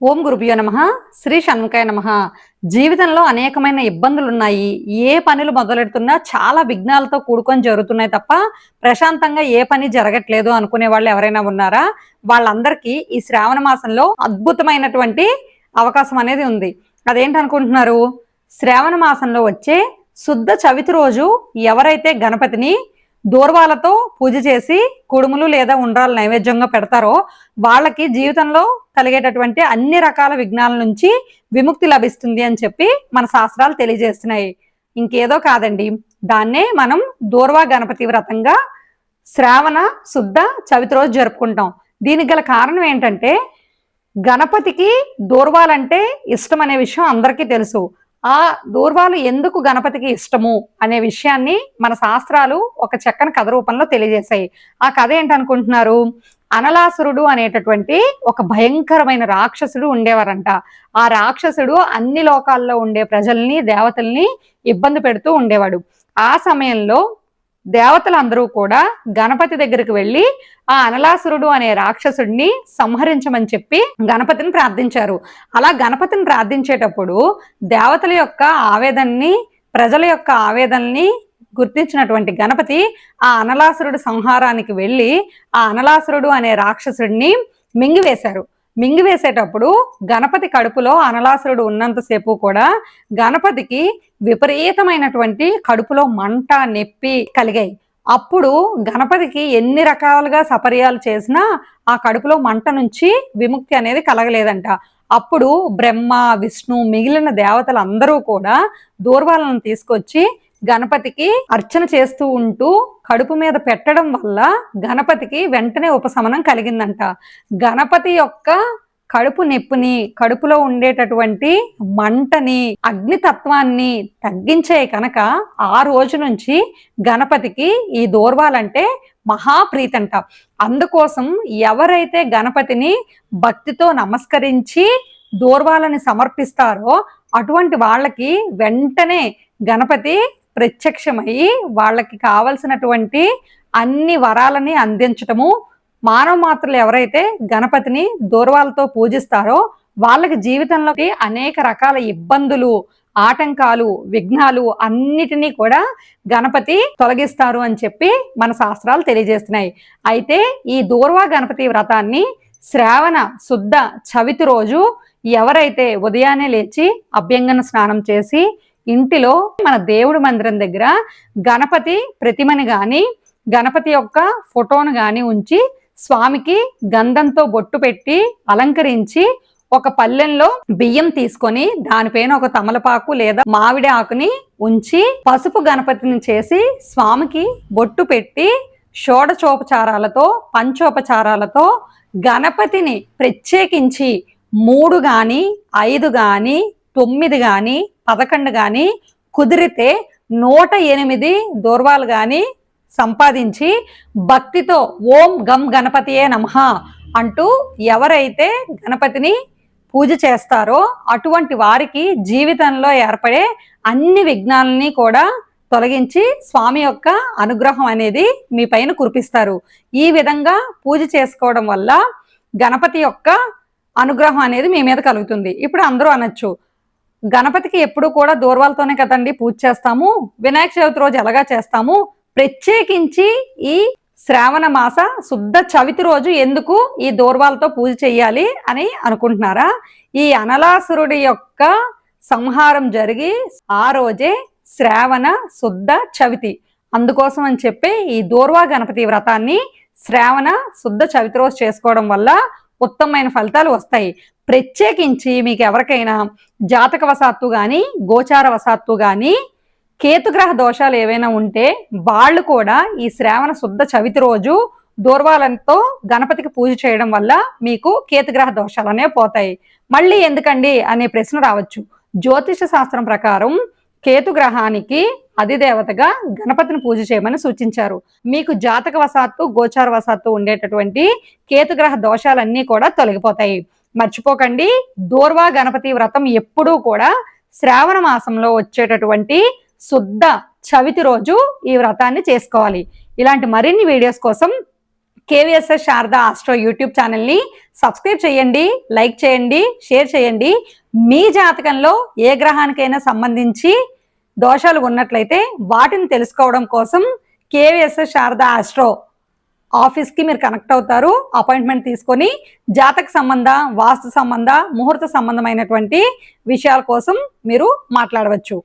ఓం గురుభ్యో నమ. శ్రీ షణ్ముఖాయ నమ. జీవితంలో అనేకమైన ఇబ్బందులు ఉన్నాయి ఏ పనులు మొదలెడుతున్నా చాలా విఘ్నాలతో కూడుకొని జరుగుతున్నాయి తప్ప ప్రశాంతంగా ఏ పని జరగట్లేదు అనుకునే వాళ్ళు ఎవరైనా ఉన్నారా? వాళ్ళందరికీ ఈ శ్రావణ మాసంలో అద్భుతమైనటువంటి అవకాశం అనేది ఉంది. అదేంటనుకుంటున్నారు శ్రావణ మాసంలో వచ్చే శుద్ధ చవితి రోజు ఎవరైతే గణపతిని దూర్వాలతో పూజ చేసి కుడుములు లేదా ఉండ్రాలు నైవేద్యంగా పెడతారో వాళ్ళకి జీవితంలో కలిగేటటువంటి అన్ని రకాల విఘ్నాల నుంచి విముక్తి లభిస్తుంది అని చెప్పి మన శాస్త్రాలు తెలియజేస్తున్నాయి. ఇంకేదో కాదండి. దాన్నే మనం దూర్వా గణపతి వ్రతంగా శ్రావణ శుద్ధ చవితి రోజు జరుపుకుంటాం. దీనికి గల కారణం ఏంటంటే గణపతికి దూర్వాలంటే ఇష్టం అనే విషయం అందరికీ తెలుసు. ఆ దూర్వాలు ఎందుకు గణపతికి ఇష్టము అనే విషయాన్ని మన శాస్త్రాలు ఒక చక్కని కథ రూపంలో తెలియజేశాయి. ఆ కథ ఏంటనుకుంటున్నారు? అనలాసురుడు అనేటటువంటి ఒక భయంకరమైన రాక్షసుడు ఉండేవారంట. ఆ రాక్షసుడు అన్ని లోకాల్లో ఉండే ప్రజల్ని దేవతల్ని ఇబ్బంది పెడుతూ ఉండేవాడు. ఆ సమయంలో దేవతలందరూ కూడా గణపతి దగ్గరికి వెళ్ళి ఆ అనలాసురుడు అనే రాక్షసుడిని సంహరించమని చెప్పి గణపతిని ప్రార్థించారు. అలా గణపతిని ప్రార్థించేటప్పుడు దేవతల యొక్క ఆవేదనని ప్రజల యొక్క ఆవేదనని గుర్తించినటువంటి గణపతి ఆ అనలాసురుడు సంహారానికి వెళ్ళి ఆ అనలాసురుడు అనే రాక్షసుడిని మింగివేశారు. మింగివేసేటప్పుడు గణపతి కడుపులో అనలాసురుడు ఉన్నంతసేపు కూడా గణపతికి విపరీతమైనటువంటి కడుపులో మంట నొప్పి కలిగాయి. అప్పుడు గణపతికి ఎన్ని రకాలుగా సపర్యాలు చేసినా ఆ కడుపులో మంట నుంచి విముక్తి అనేది కలగలేదంట. అప్పుడు బ్రహ్మ విష్ణు మిగిలిన దేవతలు అందరూ కూడా దూర్వాలను తీసుకొచ్చి గణపతికి అర్చన చేస్తూ ఉంటూ కడుపు మీద పెట్టడం వల్ల గణపతికి వెంటనే ఉపశమనం కలిగిందంట. గణపతి యొక్క కడుపు నొప్పిని కడుపులో ఉండేటటువంటి మంటని అగ్నితత్వాన్ని తగ్గించే కనుక ఆ రోజు నుంచి గణపతికి ఈ దూర్వాలంటే మహాప్రీతంట. అందుకోసం ఎవరైతే గణపతిని భక్తితో నమస్కరించి దూర్వాలని సమర్పిస్తారో అటువంటి వాళ్ళకి వెంటనే గణపతి ప్రత్యక్షమై వాళ్ళకి కావలసినటువంటి అన్ని వరాలని అందించటము. మానవ మాత్రలు ఎవరైతే గణపతిని దూర్వాలతో పూజిస్తారో వాళ్ళకి జీవితంలోకి అనేక రకాల ఇబ్బందులు ఆటంకాలు విఘ్నాలు అన్నిటినీ కూడా గణపతి తొలగిస్తారు అని చెప్పి మన శాస్త్రాలు తెలియజేస్తున్నాయి. అయితే ఈ దూర్వా గణపతి వ్రతాన్ని శ్రావణ శుద్ధ చవితి రోజు ఎవరైతే ఉదయాన్నే లేచి అభ్యంగన స్నానం చేసి ఇంటిలో మన దేవుడి మందిరం దగ్గర గణపతి ప్రతిమని గాని గణపతి యొక్క ఫోటోను గాని ఉంచి స్వామికి గంధంతో బొట్టు పెట్టి అలంకరించి ఒక పల్లెంలో బియ్యం తీసుకొని దానిపైన ఒక తమలపాకు లేదా మామిడి ఆకుని ఉంచి పసుపు గణపతిని చేసి స్వామికి బొట్టు పెట్టి షోడచోపచారాలతో పంచోపచారాలతో గణపతిని ప్రత్యేకించి మూడు కానీ ఐదు కానీ తొమ్మిది కానీ పదకొండు కానీ కుదిరితే నూట ఎనిమిది దూర్వాలు కానీ సంపాదించి భక్తితో ఓం గం గణపతియే నమః అంటూ ఎవరైతే గణపతిని పూజ చేస్తారో అటువంటి వారికి జీవితంలో ఏర్పడే అన్ని విఘ్నాలని కూడా తొలగించి స్వామి యొక్క అనుగ్రహం అనేది మీ పైన కురిపిస్తారు. ఈ విధంగా పూజ చేసుకోవడం వల్ల గణపతి యొక్క అనుగ్రహం అనేది మీ మీద కలుగుతుంది. ఇప్పుడు అందరూ అనొచ్చు గణపతికి ఎప్పుడు కూడా దూర్వాలతోనే కదండి పూజ చేస్తాము. వినాయక చవితి రోజు ఎలాగా చేస్తాము? ప్రత్యేకించి ఈ శ్రావణ మాస శుద్ధ చవితి రోజు ఎందుకు ఈ దూర్వాలతో పూజ చేయాలి అని అనుకుంటున్నారా? ఈ అనలాసురుడి యొక్క సంహారం జరిగి ఆ రోజే శ్రావణ శుద్ధ చవితి. అందుకోసం అని చెప్పి ఈ దూర్వా గణపతి వ్రతాన్ని శ్రావణ శుద్ధ చవితి రోజు చేసుకోవడం వల్ల ఉత్తమమైన ఫలితాలు వస్తాయి. ప్రత్యేకించి మీకు ఎవరికైనా జాతక వశాత్తు కానీ గోచార వశాత్తు కానీ కేతుగ్రహ దోషాలు ఏవైనా ఉంటే వాళ్ళు కూడా ఈ శ్రావణ శుద్ధ చవితి రోజు దూర్వాలంతో గణపతికి పూజ చేయడం వల్ల మీకు కేతుగ్రహ దోషాలనే పోతాయి. మళ్ళీ ఎందుకండి? అనే ప్రశ్న రావచ్చు. జ్యోతిష శాస్త్రం ప్రకారం కేతు గ్రహానికి అధిదేవతగా గణపతిని పూజ చేయమని సూచించారు. మీకు జాతక వశాత్తు గోచార వశాత్తు ఉండేటటువంటి కేతుగ్రహ దోషాలన్నీ కూడా తొలగిపోతాయి. మర్చిపోకండి దూర్వా గణపతి వ్రతం ఎప్పుడూ కూడా శ్రావణ మాసంలో వచ్చేటటువంటి శుద్ధ చవితి రోజు ఈ వ్రతాన్ని చేసుకోవాలి. ఇలాంటి మరిన్ని వీడియోస్ కోసం కేవీఎస్ఎస్ శారదా ఆస్ట్రో యూట్యూబ్ ఛానల్ని సబ్స్క్రైబ్ చేయండి లైక్ చేయండి షేర్ చేయండి. మీ జాతకంలో ఏ గ్రహానికైనా సంబంధించి దోషాలు ఉన్నట్లయితే వాటిని తెలుసుకోవడం కోసం కేవీఎస్ఎస్ శారదా ఆస్ట్రో ఆఫీస్కి మీరు కనెక్ట్ అవుతారు. అపాయింట్మెంట్ తీసుకొని జాతక సంబంధ వాస్తు సంబంధ ముహూర్త సంబంధమైనటువంటి విషయాల కోసం మీరు మాట్లాడవచ్చు.